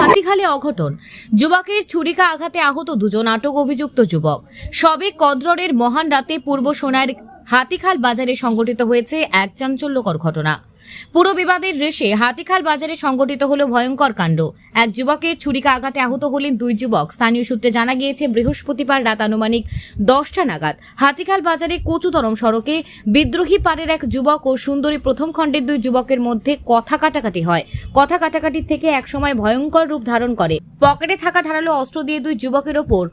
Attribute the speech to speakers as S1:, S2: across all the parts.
S1: হাতিখালে অঘটন। যুবকের ছুরিকা আঘাতে আহত দুজন আটক অভিযুক্ত যুবক। সবে কদ্ররের মহান রাতে পূর্ব সোনার হাতিখাল বাজারে সংঘটিত হয়েছে এক চাঞ্চল্যকর ঘটনা। পুরো বিবাদের রেশে হাতিখাল বাজারে সংগঠিত হলো ভয়ঙ্কর কাণ্ড। এক যুবকের ছুরিকা আঘাতে আহত হলেন দুই যুবক। স্থানীয় সূত্রে জানা গিয়েছে, বৃহস্পতিবার রাত আনুমানিক দশটা নাগাদ হাতিখাল বাজারে কচুতরম সড়কে বিদ্রোহী পাড়ের এক যুবক ও সুন্দরী প্রথম খণ্ডের দুই যুবকের মধ্যে কথা কাটাকাটি হয়। কথা কাটাকাটির থেকে একসময় ভয়ঙ্কর রূপ ধারণ করে। পকেটে থাকা ধারালো অস্ত্র দিয়ে দুই যুবকের ওপর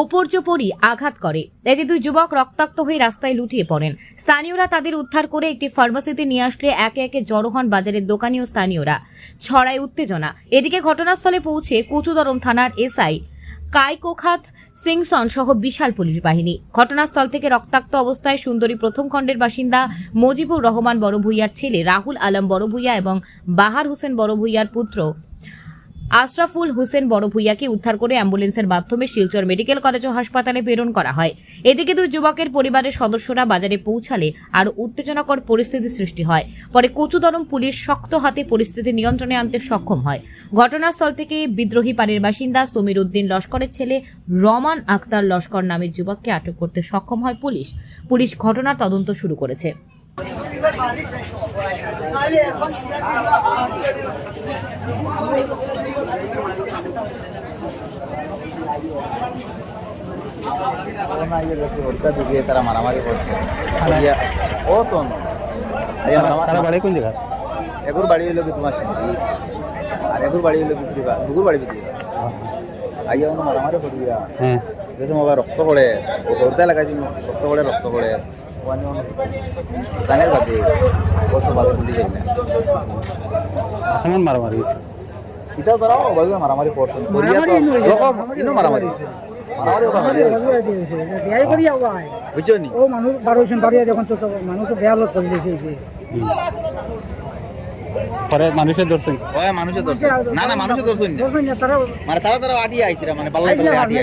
S1: ওপর্যপরি আঘাত করে। এতে দুই যুবক রক্তাক্ত হয়ে রাস্তায় লুটিয়ে পড়েন। স্থানীয়রা তাদের উদ্ধার করে একটি ফার্মাসিতে নিয়ে আসলে একে একে জড়ো হন বাজারের দোকানি ও স্থানীয়রা। ছড়ায় উত্তেজনা। এদিকে ঘটনাস্থলে পৌঁছে কুচুদরম থানার এসআই কাইকোখাত সিংসন সহ বিশাল পুলিশ বাহিনী। ঘটনাস্থল থেকে রক্তাক্ত অবস্থায় সুন্দরী প্রথম খণ্ডের বাসিন্দা মজিবুর রহমান বড় ভূঁইয়ার ছেলে রাহুল আলম বড় ভূঁইয়া এবং বাহার হোসেন বড় ভূঁইয়ার পুত্র আশরাফুল হোসেন বড় ভূঁইয়াকে উদ্ধার করে অ্যাম্বুলেন্সের মাধ্যমে শিলচর মেডিকেল কলেজ ও হাসপাতালে প্রেরণ করা হয়। এদিকে দুই যুবকের পরিবারের সদস্যরা বাজারে পৌঁছালে আরও উত্তেজনাকর পরিস্থিতি সৃষ্টি হয়। পরে কচুদরম পুলিশ শক্ত হাতে পরিস্থিতি নিয়ন্ত্রণে আনতে সক্ষম হয়। ঘটনাস্থল থেকে বিদ্রোহী পাড়ির বাসিন্দা সমীর উদ্দিন লস্করের ছেলে রমান আখতার লস্কর নামের যুবককে আটক করতে সক্ষম হয় পুলিশ। পুলিশ ঘটনার তদন্ত শুরু করেছে।
S2: দিকে তারা মারামারি করছে ও তো
S3: তারা বাড়ি কোন জায়গা
S2: এগুর বাড়ি হইল কি তোমার আর এগুর বাড়ি হইল বিক্রি বা দুগুর বাড়ি বিক্রি আইয়া মারামারি করি দিয়া
S3: হ্যাঁ
S2: আবার রক্ত পড়ে রক্ত পড়ে রক্ত পড়ে জানের বাদে বছর বাদে যাই না
S3: কেমন মারামারি
S2: করিয়া তো
S4: ও মানুষ বারো তো মানুষ তো বেয়া লোক করে দিয়েছে।
S3: পরে
S2: ওই দর্শন না না মানুষের দর্শন না।
S4: বলছেন না, তারা
S2: মানে তারা তারা আটিয়ে আইছিরা মানে পাল্লাই পাল্লাই আটিয়ে